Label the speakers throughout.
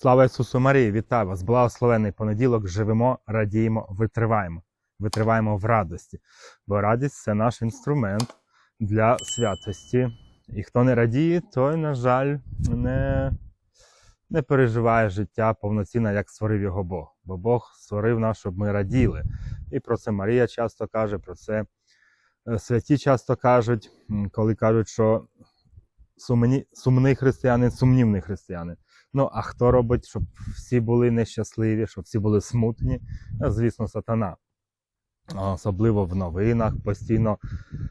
Speaker 1: Слава Ісусу Марії, вітаю вас! Благословений понеділок. Живемо, радіємо, витриваємо. Витриваємо в радості. Бо радість це наш інструмент для святості. І хто не радіє, той, на жаль, не, не переживає життя повноцінно, як створив його Бог. Бо Бог створив нас, щоб ми раділи. І про це Марія часто каже, про це е, святі часто кажуть, коли кажуть, що сумні, сумний християнин, сумнівний християнин. Ну, а хто робить, щоб всі були нещасливі, щоб всі були смутні? Е, Звісно, сатана. Особливо в новинах, постійно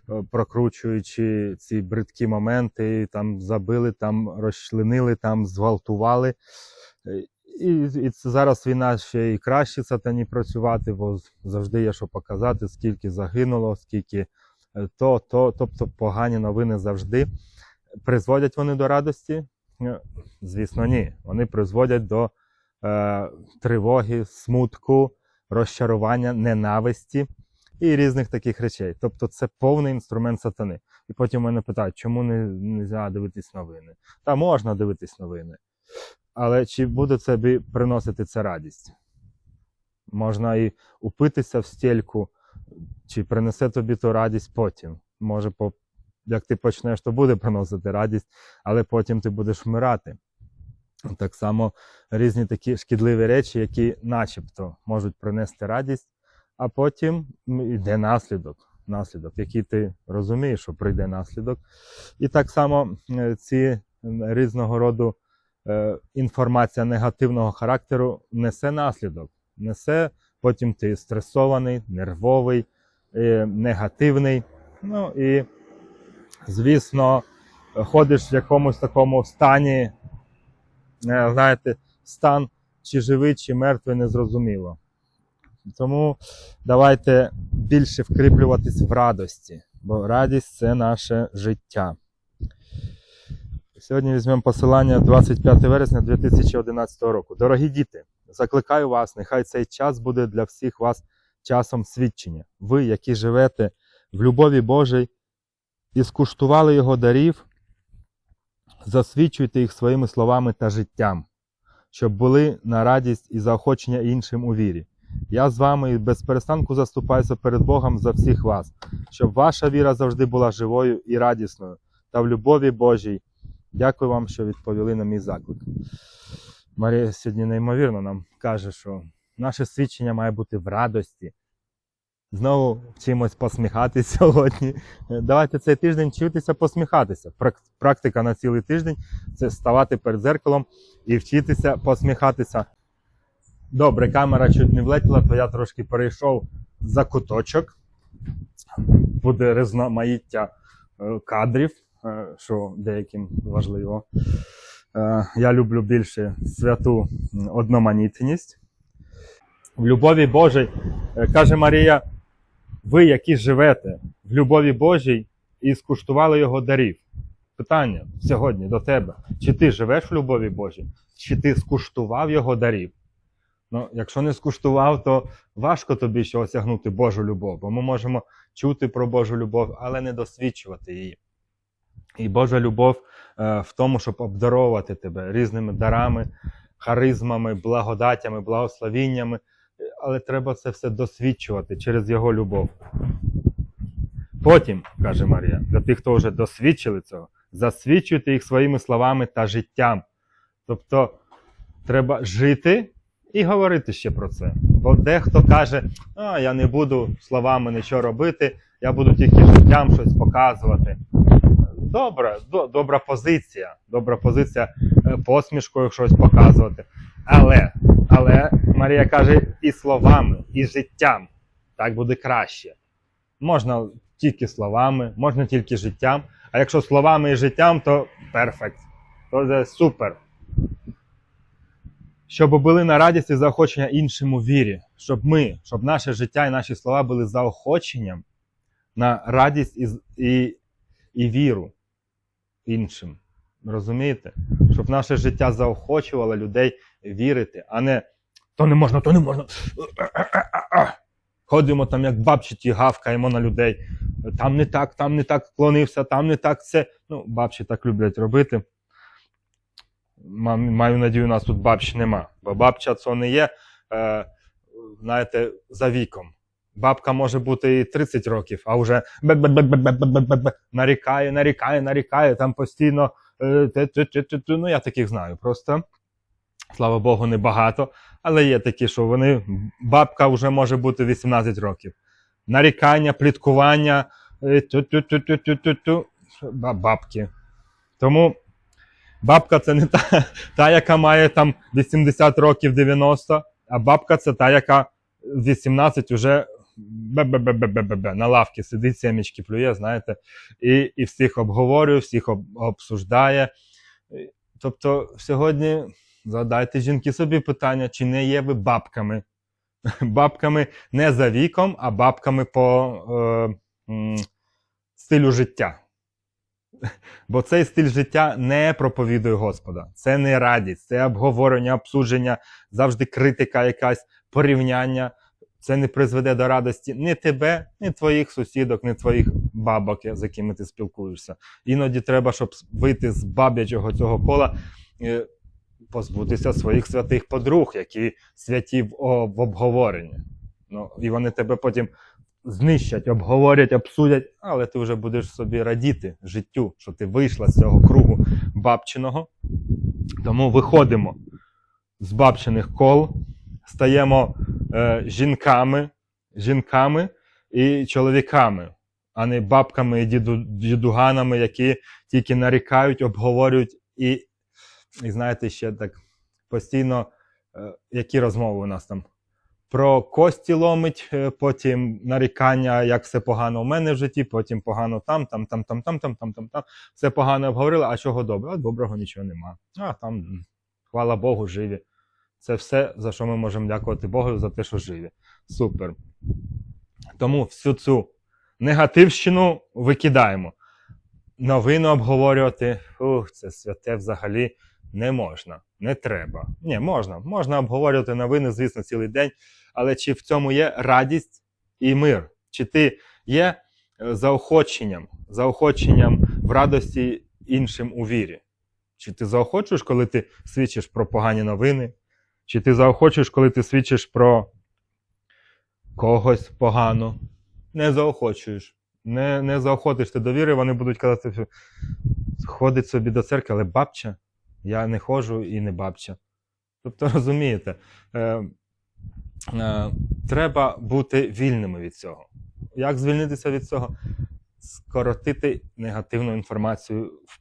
Speaker 1: е, прокручуючи ці бридкі моменти, там забили, там розчленили, там зґвалтували. Е, І, і це зараз війна ще і краще сатані працювати, бо завжди є що показати, скільки загинуло, скільки то, то, тобто погані новини завжди. Призводять вони до радості? Е, Звісно, ні. Вони призводять до е, тривоги, смутку, розчарування, ненависті і різних таких речей. Тобто це повний інструмент сатани. І потім мене питають, чому не можна дивитись новини? Та можна дивитись новини. Але чи буде тобі приносити це радість? Можна і упитися в стільку, чи принесе тобі ту радість потім. Може, по, як ти почнеш, то буде приносити радість, але потім ти будеш вмирати. Так само різні такі шкідливі речі, які начебто можуть принести радість, а потім йде наслідок, наслідок, який ти розумієш, що прийде наслідок. І так само е, ці різного роду е, інформація негативного характеру несе наслідок. Несе, потім ти стресований, нервовий, е, негативний. Ну і, звісно, ходиш в якомусь такому стані, е, знаєте, стан чи живий, чи мертвий, незрозуміло. Тому давайте більше вкріплюватись в радості, бо радість це наше життя. Сьогодні візьмемо посилання 25 вересня 2011 року. Дорогі діти, закликаю вас, нехай цей час буде для всіх вас часом свідчення. Ви, які живете в любові Божій і скуштували його дарів, засвідчуйте їх своїми словами та життям, щоб були на радість і заохочення іншим у вірі. Я з вами без перестанку заступаюся перед Богом за всіх вас, щоб ваша віра завжди була живою і радісною та в любові Божій. Дякую вам, що відповіли на мій заклик. Марія сьогодні неймовірно нам каже, що наше свідчення має бути в радості. Знову вчимось посміхатись сьогодні. Давайте цей тиждень вчитися посміхатися. Практика на цілий тиждень це ставати перед зеркалом і вчитися посміхатися. Добре, камера чуть не влетіла, то я трошки перейшов за куточок. Буде різноманіття е, кадрів, е, що деяким важливо. Е, Я люблю більше святу одноманітність. В любові Божій, каже Марія, ви, які живете в любові Божій і скуштували його дарів. Питання сьогодні до тебе: чи ти живеш в любові Божій, чи ти скуштував його дарів? Ну, якщо не скуштував, то важко тобі ще осягнути Божу любов, бо ми можемо чути про Божу любов, але не досвідчувати її. І Божа любов е, в тому, щоб обдаровувати тебе різними дарами, харизмами, благодатями, благословіннями. Але треба це все досвідчувати через Його любов. Потім, каже Марія, для тих, хто вже досвідчили цього, засвідчуйте їх своїми словами та життям. Тобто треба жити і говорити ще про це. Бо дехто каже, а я не буду словами нічого робити, я буду тільки життям щось показувати. Добре, до- добра позиція. Добра позиція е, посмішкою щось показувати. Але, але Марія каже, і словами, і життям. Так буде краще. Можна тільки словами, можна тільки життям. А якщо словами і життям, то перфект. То це супер щоб були на радість і заохочення іншим у вірі, щоб ми, щоб наше життя і наші слова були заохоченням на радість і, і, і віру іншим. Розумієте? Щоб наше життя заохочувало людей вірити, а не то не можна, то не можна. Ходимо там, як бабчиті, гавкаємо на людей. Там не так, там не так вклонився, там не так це. Ну, бабчі так люблять робити. маю надію, у нас тут бабч нема. Бо бабча це не є, е, знаєте, за віком. Бабка може бути і 30 років, а вже нарікає, нарікає, нарікає, там постійно. Е. Ну, я таких знаю. Просто, слава Богу, небагато. Але є такі, що вони. Бабка вже може бути 18 років. Нарікання, пліткування, е, бабки. Тому бабка це не та, та, яка має там 80 років 90, а бабка це та, яка 18 на лавці сидить, сімечки плює, знаєте, і, і всіх обговорює, всіх об, обсуждає. Тобто сьогодні задайте жінки собі питання, чи не є ви бабками. Бабками не за віком, а бабками по е, м, стилю життя. Бо цей стиль життя не проповідує Господа. Це не радість, це обговорення, обсудження, завжди критика, якась порівняння. Це не призведе до радості ні тебе, ні твоїх сусідок, ні твоїх бабок, з якими ти спілкуєшся. Іноді треба, щоб вийти з баб'ячого цього кола, е, позбутися своїх святих подруг, які святі в, обговоренні. Ну, і вони тебе потім знищать, обговорять, обсудять, але ти вже будеш собі радіти життю, що ти вийшла з цього кругу бабчиного. Тому виходимо з бабчиних кол, стаємо жінками, жінками і чоловіками, а не бабками і діду, дідуганами, які тільки нарікають, обговорюють і, і знаєте, ще так постійно, е, які розмови у нас там про кості ломить, е, потім нарікання, як все погано у мене в житті, потім погано там, там, там, там, там, там, там, там, там. Все погано обговорили, а чого добре? А доброго нічого нема. А там, хвала Богу, живі. Це все, за що ми можемо дякувати Богу за те, що живі. Супер. Тому всю цю негативщину викидаємо. Новини обговорювати, ух, це святе взагалі не можна, не треба. Ні, можна. Можна обговорювати новини, звісно, цілий день, але чи в цьому є радість і мир? Чи ти є е, заохоченням, заохоченням в радості іншим у вірі? Чи ти заохочуєш, коли ти свідчиш про погані новини? Чи ти заохочуєш, коли ти свідчиш про когось погано? Не заохочуєш. Не, не заохотиш ти до віри, вони будуть казати, що ходить собі до церкви, але бабча. Я не ходжу і не бабча. Тобто, розумієте, е, е, треба бути вільними від цього. Як звільнитися від цього? Скоротити негативну інформацію в-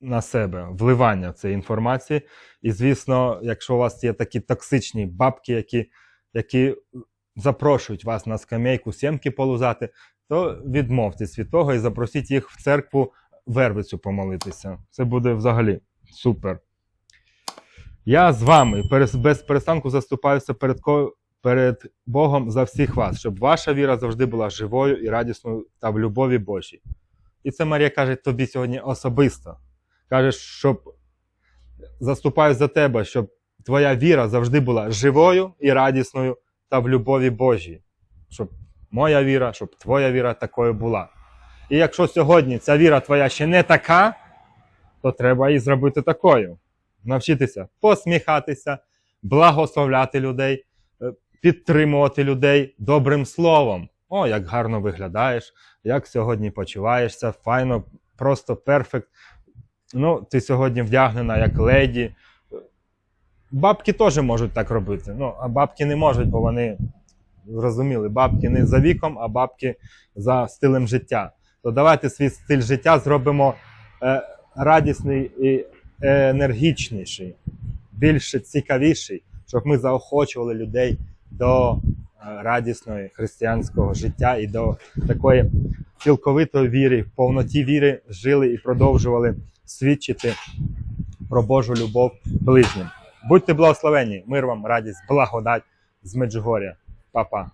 Speaker 1: на себе, вливання цієї інформації. І, звісно, якщо у вас є такі токсичні бабки, які, які запрошують вас на скамейку сімки полузати, то відмовтесь від того і запросіть їх в церкву вервицю помолитися. Це буде взагалі супер. Я з вами без перестанку заступаюся перед, перед Богом за всіх вас, щоб ваша віра завжди була живою і радісною та в любові Божій. І це Марія каже тобі сьогодні особисто. Каже, щоб заступаю за тебе, щоб твоя віра завжди була живою і радісною та в любові Божій. Щоб моя віра, щоб твоя віра такою була. І якщо сьогодні ця віра твоя ще не така, то треба її зробити такою. Навчитися посміхатися, благословляти людей, е, підтримувати людей добрим словом. О, як гарно виглядаєш, як сьогодні почуваєшся, файно, просто перфект. Ну, ти сьогодні вдягнена як леді. Бабки теж можуть так робити. Ну, а бабки не можуть, бо вони зрозуміли, бабки не за віком, а бабки за стилем життя. То давайте свій стиль життя зробимо е, радісний і енергічніший, більш цікавіший, щоб ми заохочували людей до е, радісної християнського життя і до такої цілковитої віри, в повноті віри жили і продовжували свідчити про Божу любов ближнім. Будьте благословені, мир вам, радість, благодать з Меджугоря. Па-па.